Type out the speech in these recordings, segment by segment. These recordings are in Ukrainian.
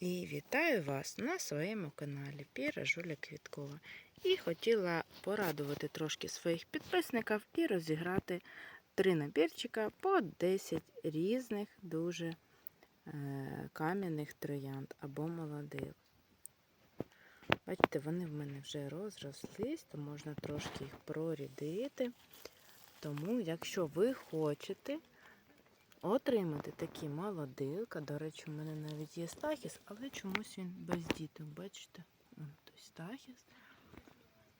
І вітаю вас на своєму каналі Піра Жуля Квіткова. І хотіла порадувати трошки своїх підписників і розіграти три набірчика по 10 різних дуже е, кам'яних троянд або молодил. Бачите, вони в мене вже розрослись, то можна трошки їх прорідити. Тому, якщо ви хочете отримати такі молодилка, до речі, у мене навіть є стахіс, але чомусь він без діток, бачите? Вон той стахіс.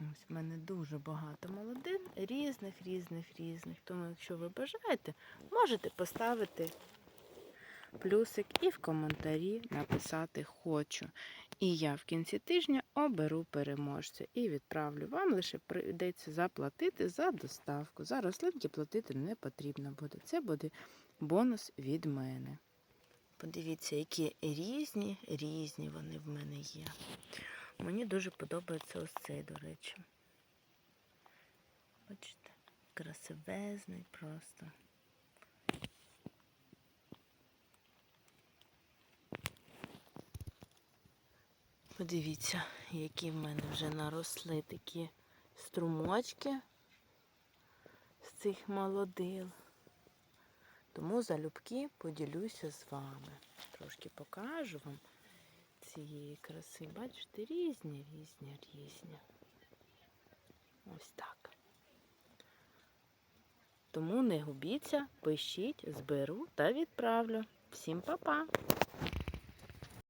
Ось в мене дуже багато молодин, різних, різних, різних. Тому, якщо ви бажаєте, можете поставити плюсик і в коментарі написати хочу. І я в кінці тижня оберу переможця і відправлю. Вам лише прийдеться заплатити за доставку. За рослинки платити не потрібно буде. Це буде бонус від мене. Подивіться, які різні, різні вони в мене є. Мені дуже подобається ось цей, до речі. Бачите, красивезний просто. Подивіться, які в мене вже наросли такі струмочки з цих молодил. Тому залюбки поділюся з вами. Трошки покажу вам цієї краси. Бачите, різні, різні, різні. Ось так. Тому не губіться, пишіть, зберу та відправлю. Всім па-па!